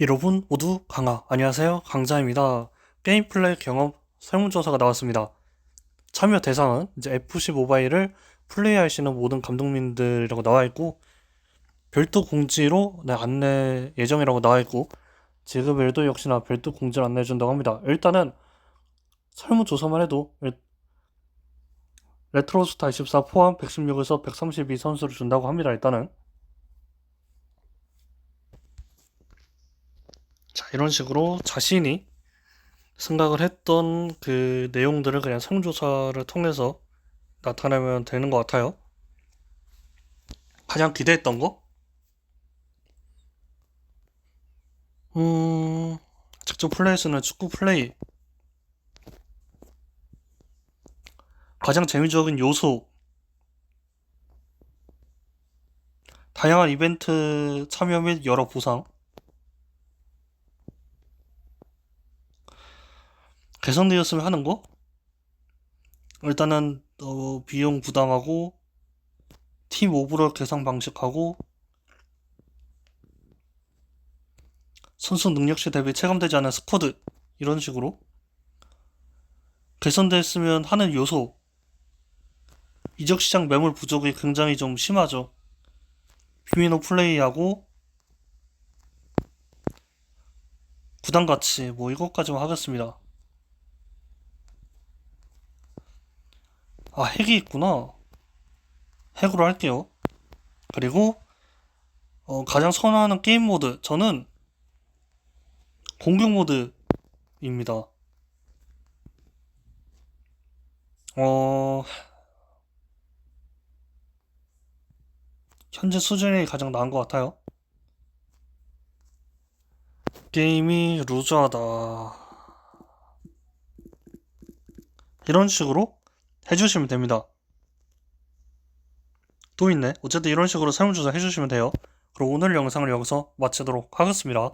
여러분 모두 강하 안녕하세요. 강자입니다. 게임 플레이 경험 설문조사가 나왔습니다. 참여 대상은 이제 FC 모바일을 플레이하시는 모든 감독님들이라고 나와 있고 별도 공지로 네, 안내 예정이라고 나와 있고 지급일도 역시나 별도 공지를 안내해 준다고 합니다. 일단은 설문조사만 해도 일- 레트로스타 24 포함 116에서 132 선수를 준다고 합니다 일단은 이런 식으로 자신이 생각을 했던 그 내용들을 그냥 설문조사를 통해서 나타내면 되는 것 같아요. 가장 기대했던 거? 음, 직접 플레이에서는 축구 플레이. 가장 재미적인 요소. 다양한 이벤트 참여 및 여러 보상. 개선되었으면 하는 거? 일단은 어, 비용 부담하고 팀 오버롤 계산 방식하고 선수 능력치 대비 체감되지 않은 스쿼드 이런 식으로 개선됐으면 하는 요소 이적 시장 매물 부족이 굉장히 좀 심하죠. 비미노 플레이하고 구단 가치 뭐 이것까지만 하겠습니다. 아, 핵이 있구나. 핵으로 할게요. 그리고 어, 가장 선호하는 게임 모드 저는 공격 모드입니다. 어, 현재 수준이 가장 나은 것 같아요. 게임이 루즈하다. 이런 식으로 해주시면 됩니다. 또 있네. 어쨌든 이런 식으로 설문조사 해주시면 돼요. 그럼 오늘 영상을 여기서 마치도록 하겠습니다.